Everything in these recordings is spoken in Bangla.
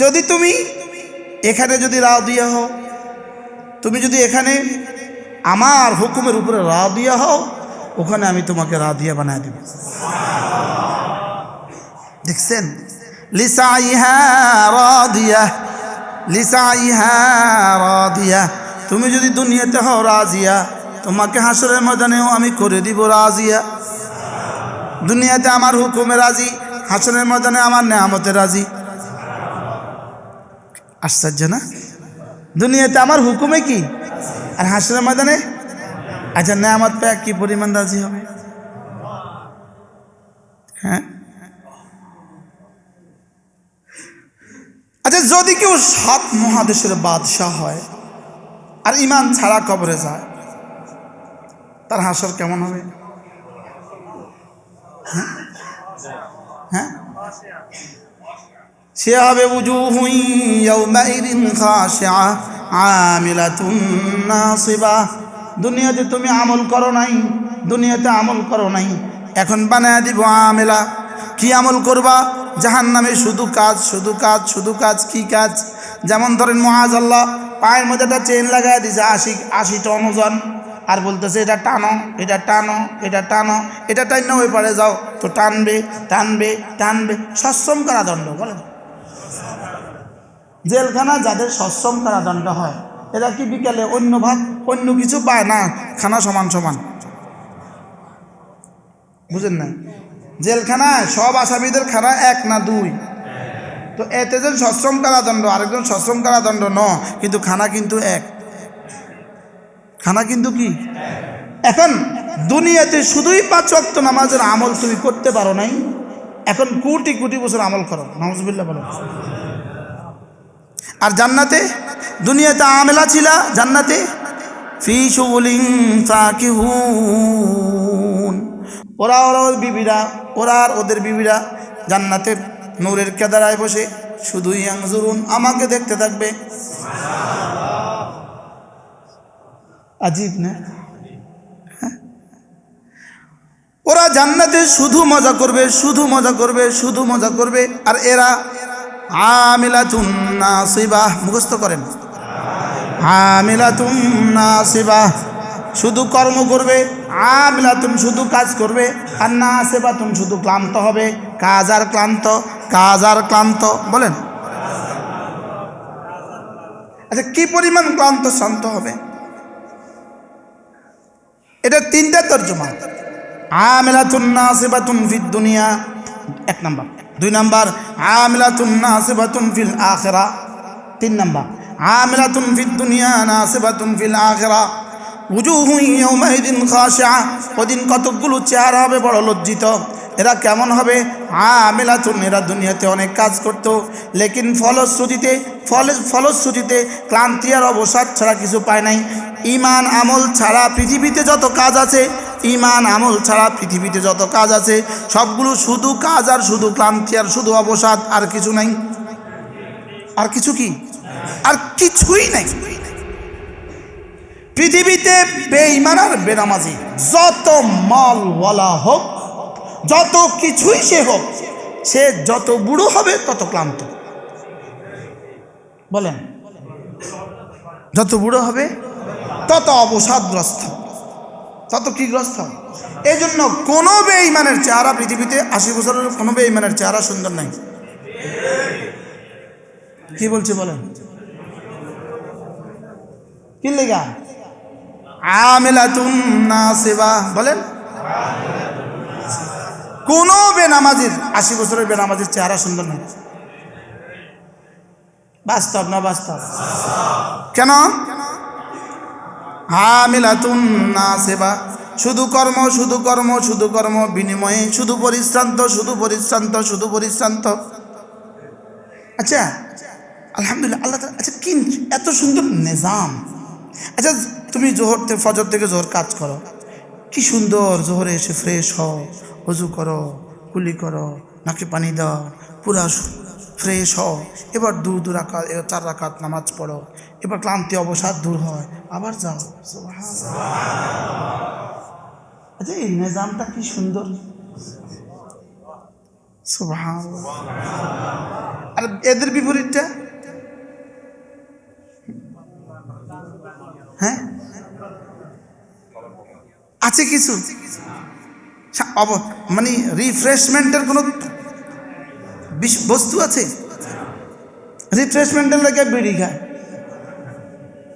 যদি তুমি এখানে যদি রাও দিয়া হও, তুমি যদি এখানে আমার হুকুমের উপরে রা দিয়া হও, ওখানে আমি তোমাকে রা দিয়া বানায় দেব। দেখছেন? লিসাইহা রাদিয়া লিসাইহা রাদিয়া, তুমি যদি দুনিয়াতে হও রাজিয়া, তোমাকে হাসরের ময়দানেও আমি করে দিব রাজিয়া। দুনিয়াতে আমার হুকুমে রাজি হাসনের ময়দানে আমার নেয়ামতে রাজি। আশ্চর্য না? দুনিয়াতে আমার হুকুমে কি? আর হাসনের ময়দানে? আচ্ছা নেয়ামত পেয়ে কি পরিমাণ রাজি হবে? হ্যাঁ? আচ্ছা যদি কেউ সাত মহাদেশের বাদশাহ হয় আর ইমান ছাড়া কবরে যায়, তার হাসর কেমন হবে? হ্যাঁ? হ্যাঁ? সে হবে ইয়াউমাইদিন খাশিআ আমিলাতুন নাসিবা। দুনিয়াতে তুমি আমল করো নাই, দুনিয়াতে আমল করো নাই, এখন বানায় দিব আমেলা। কি আমল করবা? জাহান নামে শুধু কাজ শুধু কাজ শুধু কাজ, কি কাজ? যেমন ধরেন মহাজ আল্লাহ, পায়ের মধ্যে একটা চেন লাগাই দিছে, আশি আশি টন ওজন। আর বলতেছে, এটা টানো এটা টানো এটা টানো, এটা টাইনো ওই পারে যাও। তো টানবে টানবে টানবে। সশ্রম কারাদণ্ড বলেন। জেলখানা যাদের সশ্রম কারাদণ্ড হয়, এরা কি বিকেলে অন্য ভাগ অন্য কিছু পায় না? খানা সমান সমান। বুঝেন না? জেলখানায় সব আসামিদের খানা এক না দুই। তো এতে যেন সশ্রম কারাদণ্ড, আরেকজন সশ্রম কারাদণ্ড ন, কিন্তু খানা কিন্তু এক। খানা কিন্তু কি? এখন দুনিয়াতে শুধুই পাঁচ অক্ত নামাজের আমল তুমি করতে পারো নাই। এখন কোটি কোটি বছর আমল করো। নজবুল্লাহ বলো আর জান্নাতে? দুনিয়াতে আমেলা ছিল, জান্নাতে? ওরা ওরা ওর বিবিরা, ওরা আর ওদের বিবিরা জান্নাতের নূরের কেদারায় বসে শুধুই আংজুরুন আমাকে দেখতে থাকবে। আজীব না? হ্যাঁ? ওরা জান্নাতে শুধু মজা করবে, শুধু মজা করবে, শুধু মজা করবে। আর এরা আমিলাতুন নাসিবাহ মুখস্থ করেন। আমিলাতুন নাসিবাহ শুধু কর্ম করবে আমিলাতুন শুধু কাজ করবে, আর নাসিবাতুন শুধু ক্লান্ত হবে, কাজ আর ক্লান্ত, কাজ আর ক্লান্ত, বলেন। আচ্ছা কি পরিমাণ ক্লান্ত শান্ত হবে? এটা তিনটা তর্জমা। আমিলাতুন নাসিবাতুন ফিদ দুনিয়া এক নম্বর। দুই নাম্বার, আমিলাতুন ফিল আখিরা। তিন নম্বর, আমিলাতুন ফিদ দুনিয়া নাসিবাতুন ফিল আখিরা। উজুহু ইয়াউমাইদিন খাশিআ ওদিন কতকগুলো চেহারা হবে বড় লজ্জিত। এরা কেমন হবে? আমিলাতুন, এরা দুনিয়াতে অনেক কাজ করত। লেকিন ফলশ্রুতিতে, ফল, ফলশ্রুতিতে ক্লান্তি আর অবসাদ ছাড়া কিছু পায় নাই। ইমান আমল ছাড়া পৃথিবীতে যত কাজ আছে ইমান, আমল ছাড়া পৃথিবীতে যত কাজ আছে, সবগুলো শুধু কাজ আর শুধু ক্লান্তি আর শুধু অবসাদ, আর কিছু নাই। আর কিছু কি? আর কিছুই নাই। পৃথিবীতে বেঈমান আর বেনামাজি, যত মালওয়ালা হোক, যত কিছুই সে হোক, সে যত বুড়ো হবে, তত ক্লান্ত। বলেন, যত বুড়ো হবে, তত অবসাদগ্রস্ত। তত কি গ্রস্ত? এই জন্য কোনো বেঈমানের চেহারা পৃথিবীতে আশি বছরের কোনো বেঈমানের চেহারা সুন্দর নাই। কি বলছে বলেন? কি লেগা? আমিলাতুন নাসিবা। বলেন। কোন বেনামাজির আশি বছরের বেনামাজির চেহারা সুন্দর নয় বাস্তব না বাস্তব? কেন? হামিলাতুন নাসিবা। শুধু কর্ম শুধু কর্ম শুধু কর্ম, বিনিময়ে শুধু পরিশ্রান্ত শুধু পরিশ্রান্ত শুধু পরিশ্রান্ত। আচ্ছা আলহামদুলিল্লাহ, আল্লাহ আচ্ছা কি এত সুন্দর নিজাম। আচ্ছা তুমি জোহর থেকে ফজর থেকে জোহর কাজ করো। কি সুন্দর জোহরে এসে ফ্রেশ হও, অজু করো, কুলি করো, নাকে পানি দাও, পুরা ফ্রেশ হও। এবার দু দু রাকাত, এবার চার রাকাত নামাজ পড়ো। এবার ক্লান্তি অবসাদ দূর হয়। আবার যাও। আচ্ছা এই নিজামটা কি সুন্দর। আর এদের বিপরীতটা? হ্যাঁ? আছে কিছু? মানে রিফ্রেশমেন্টের কোনো বস্তু আছে? রিফ্রেশমেন্টের লেগে বিড়ি খায়।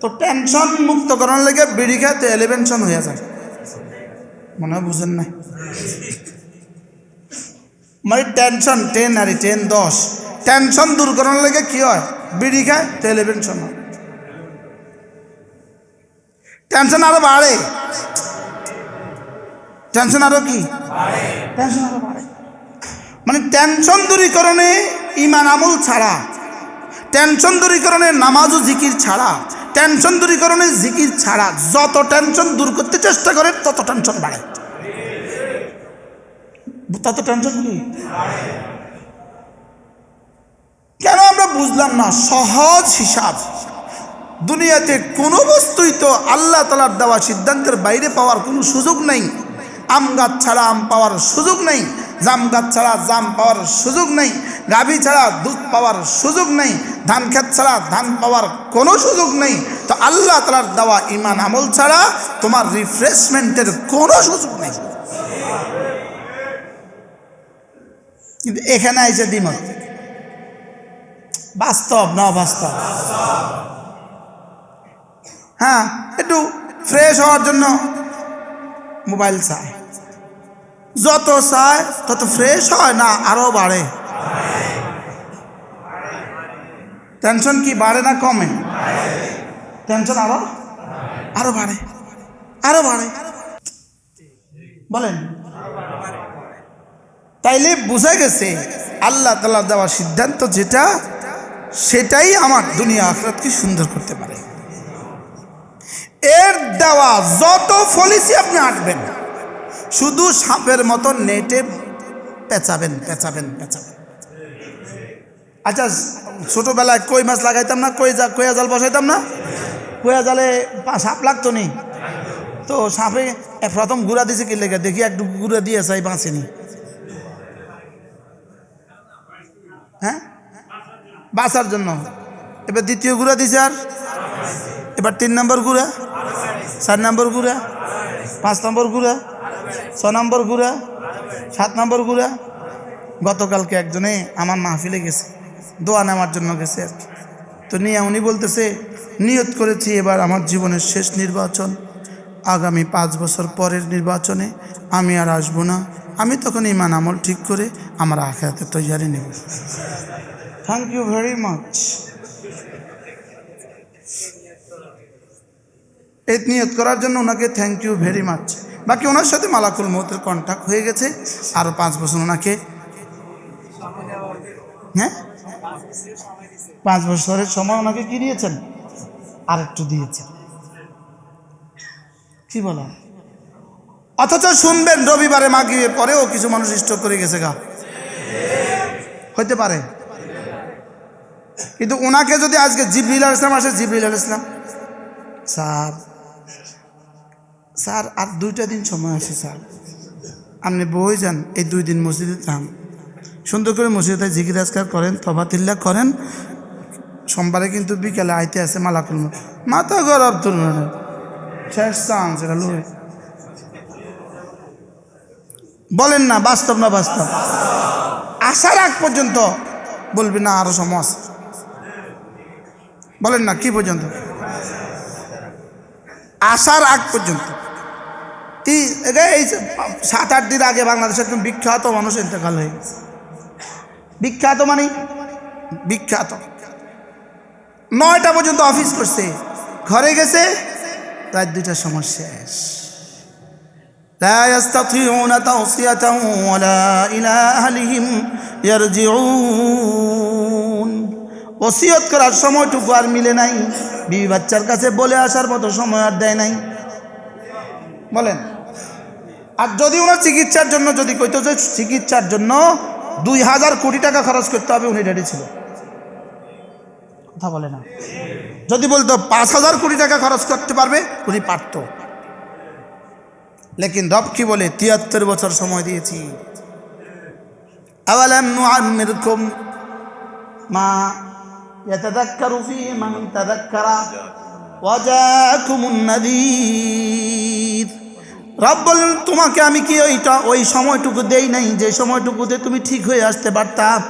তো টেনশন মুক্ত করার লেগে বিড়ি খায় তো এলিভেনশন হয়ে যায়। মনে হয় বুঝেন নাই? মানে টেনশন টেন আর টেন দশ। টেনশন দূর করার লেগে কি হয়? বিড়ি খায় তো এলিভেনশন হয়। টেনশন আরও বাড়ে। টেনশন আরও কি? টেনশন আরও বাড়ে। মানে টেনশন দূরীকরণে ইমান আমল ছাড়া টেনশন দূরীকরণে নামাজ ও জিকির ছাড়া টেনশন দূরীকরণে জিকির ছাড়া, যত টেনশন দূর করতে চেষ্টা করে, তত টেনশন বাড়ে। তত টেনশন কেন আমরা বুঝলাম না? সহজ হিসাব। দুনিয়াতে কোনো বস্তুই তো আল্লাহ তালার দেওয়া সিদ্ধান্তের বাইরে পাওয়ার কোনো সুযোগ নেই। আম গাছ ছাড়া আম পাওয়ার সুযোগ নেই। জাম গাছ ছাড়া জাম পাওয়ার সুযোগ নেই, গাভী ছাড়া দুধ পাওয়ার সুযোগ নেই, ধান খেত ছাড়া ধান পাওয়ার কোনো সুযোগ নেই। তো আল্লাহ তালার দেওয়া ইমান আমল ছাড়া তোমার রিফ্রেশমেন্টের কোনো সুযোগ নেই। কিন্তু এখানে আইসে দ্বিমত। বাস্তব না বাস্তব হ্যাঁ একটু ফ্রেশ হওয়ার জন্য মোবাইল চায় যত চায়, তত ফ্রেশ হয় না, আরও বাড়ে। টেনশন কি, বাড়ে না কমে? টেনশন আরও? আরও বাড়ে। আরও বাড়ে। বলেন। তাইলে বোঝা গেছে, আল্লাহ তালা দেওয়া সিদ্ধান্ত যেটা, সেটাই আমার দুনিয়া আখরাতকে সুন্দর করতে পারে। এর দেওয়া যত ফলিসি আপনি আঁটবেন শুধু সাপের মতো নেটে পেঁচাবেন পেঁচাবেন পেঁচাবেন। আচ্ছা ছোটবেলায় কই মাছ লাগাইতাম না? কই জা কইয়া জাল বসাইতাম না? কইয়া জালে সাপ লাগতো নি? তো সাপে প্রথম গুড়া দিছে কি লেগে? দেখি একটু গুড়া দিয়ে চাই বাঁচেনি। হ্যাঁ? বাঁচার জন্য। এবার দ্বিতীয় গুড়া দিছে আর? এবার তিন নম্বর গুড়া? চার নম্বর গুড়া? পাঁচ নম্বর গুড়া? ছ নম্বর গুড়া সাত নম্বর গুড়া। গতকালকে একজনে আমার মাহফিলে গেছে দোয়া নেওয়ার জন্য গেছে আর কি। তো নিয়ে উনি বলতেছে নিয়ত করেছি এবার আমার জীবনের শেষ নির্বাচন। আগামী পাঁচ বছর পরের নির্বাচনে আমি আর আসব না। আমি তখন ইমান আমল ঠিক করে আমার আখেরাতে তৈয়ারি নেব। থ্যাংক ইউ ভেরি মাচ এই নিয়ত করার জন্য ওনাকে থ্যাংক ইউ ভেরি মাচ বাকি ওনার সাথে মালাকুল মৌতের কন্ট্যাক্ট হয়ে গেছে। আরও পাঁচ বছর ওনাকে হ্যাঁ? পাঁচ বছরের সময় ওনাকে কি দিয়েছেন? আর একটু দিয়েছেন। কি বলা? অথচ শুনবেন, রবিবারে মাগিয়ে পরেও কিছু মানুষ স্টক করে গেছে গা। হইতে পারে। কিন্তু ওনাকে যদি আজকে জিবরিল ইসলাম আসে, জিবরিল ইসলাম, স্যার স্যার, আর দুইটা দিন সময় আছে, স্যার। আপনি বই যান এই দুই দিন মসজিদে যান। সুন্দর করে মসজিদে জিকির আজকার করেন তবা তিল্লা করেন। সোমবারে কিন্তু বিকেলে আইতে আছে মালাকুল। মাথা গরব তোর শেষ চান্স, এটা লই বলেন না, বাস্তব না বাস্তব? আসার আগ পর্যন্ত বলবি না, আরও সময় আছে। বলেন না, কি পর্যন্ত? আসার আগ পর্যন্ত। তি- এ- এই যে সাত আট দিন আগে বাংলাদেশে একজন বিখ্যাত মানুষ ইন্তেকাল হয়ে গেছে বিখ্যাত মানে বিখ্যাত নয়টা পর্যন্ত অফিস করছে ঘরে গেছে রাত দুইটার সময় শেষ لا يستطيعون توصية ولا إلى أهلهم يرجعون ওসিয়ত করার সময়টুকু আর মিলে নাই বিবি বাচ্চার কাছে বলে আসার মতো সময় আর দেয় নাই বলেন আর যদি ওনার চিকিৎসার জন্য, যদি কইতো যে চিকিৎসার জন্য দুই হাজার কোটি টাকা খরচ করতে হবে, উনি রেডি ছিল। কথা বলে না। যদি বলতো পাঁচ হাজার কোটি টাকা খরচ করতে পারবে, উনি পারতো। লেকিন রব কি বলে? তিয়াত্তর বছর সময় দিয়েছি। মা নাযীর রব বললেন, তোমাকে আমি কি ওইটা, ওই সময়টুকু দেই নাই? যে সময়টুকুতে তুমি ঠিক হয়ে আসতে পারতা?